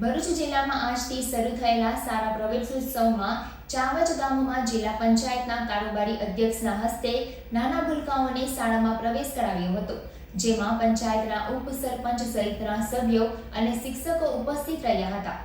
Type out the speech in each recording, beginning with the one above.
ભરૂચ જિલ્લામાં આજથી શરૂ થયેલા સારા પ્રવેશોત્સવમાં ચાવજ ગામમાં જિલ્લા પંચાયતના કારોબારી અધ્યક્ષના હસ્તે નાના ભૂલકાઓને શાળામાં પ્રવેશ કરાવ્યો હતો, જેમાં પંચાયતના ઉપસરપંચ સહિતના સભ્યો અને શિક્ષકો ઉપસ્થિત રહ્યા હતા.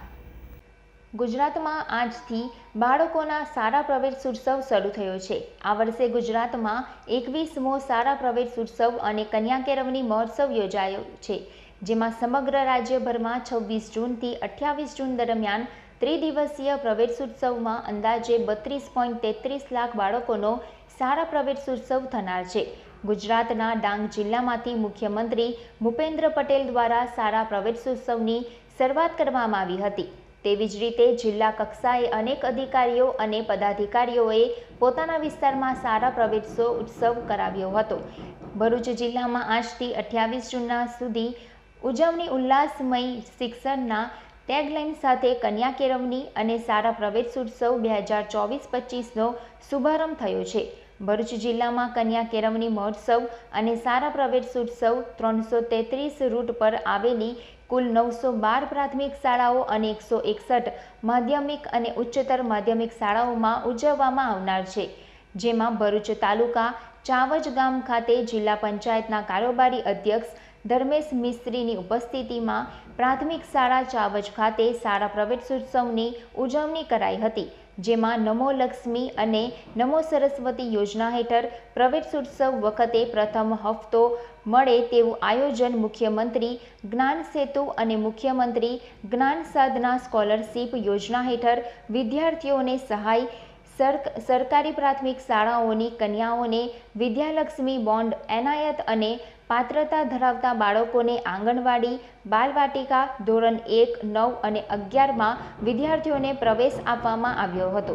ગુજરાતમાં આજથી બાળકોના સારા પ્રવેશ ઉત્સવ શરૂ થયો છે. આ વર્ષે ગુજરાતમાં એકવીસમો સારા પ્રવેશ ઉત્સવ અને કન્યા કેળવણી મહોત્સવ યોજાયો છે. જેમાં સમગ્ર રાજ્યભરમાં છવ્વીસ જૂનથી અઠ્યાવીસ જૂન દરમિયાન ત્રિદિવસીય પ્રવેશોત્સવમાં અંદાજે બત્રીસ પોઈન્ટ તેત્રીસ લાખ બાળકોનો સારા પ્રવેશોત્સવ થનાર છે. ગુજરાતના ડાંગ જિલ્લામાંથી મુખ્યમંત્રી ભૂપેન્દ્ર પટેલ દ્વારા સારા પ્રવેશોત્સવની શરૂઆત કરવામાં આવી હતી. તેવી જ રીતે જિલ્લા કક્ષાએ અનેક અધિકારીઓ અને પદાધિકારીઓએ પોતાના વિસ્તારમાં સારા પ્રવેશો ઉત્સવ કરાવ્યો હતો. ભરૂચ જિલ્લામાં આજથી અઠ્યાવીસ જૂનના સુધી ઉજવણી ઉલ્લાસમય શિક્ષણના ટેગલાઇન સાથે કન્યા કેળવણી અને સારા પ્રવેશોત્સવ બે હજાર ચોવીસ પચીસનો શુભારંભ થયો છે. ભરૂચ જિલ્લામાં કન્યા કેળવણી મહોત્સવ અને સારા પ્રવેશોત્સવ ત્રણસો તેત્રીસ રૂટ પર આવેલી કુલ નવસો બાર પ્રાથમિક શાળાઓ અને એકસો એકસઠ માધ્યમિક અને ઉચ્ચતર માધ્યમિક શાળાઓમાં ઉજવવામાં આવનાર છે. જેમાં ભરૂચ તાલુકા ચાવજ ગામ ખાતે જિલ્લા પંચાયતના કારોબારી અધ્યક્ષ ધર્મેશ મિસ્ત્રીની ઉપસ્થિતિમાં પ્રાથમિક શાળા ચાવજ ખાતે શાળા પ્રવેશોત્સવની ઉજવણી કરાઈ હતી, જેમાં નમો લક્ષ્મી અને નમો સરસ્વતી યોજના હેઠળ પ્રવેશોત્સવ વખતે પ્રથમ હપ્તો મળે તેવું આયોજન મુખ્યમંત્રી જ્ઞાન સેતુ અને મુખ્યમંત્રી જ્ઞાન સાધના સ્કોલરશીપ યોજના હેઠળ વિદ્યાર્થીઓને સહાય સરકારી પ્રાથમિક શાળાઓની કન્યાઓને વિદ્યાલક્ષ્મી બોન્ડ, એનાયત અને પાત્રતા ધરાવતા બાળકોને આંગણવાડી, બાલવાટિકા ધોરણ એક, નવ અને અગિયારમાં વિદ્યાર્થીઓને પ્રવેશ આપવામાં આવ્યો હતો.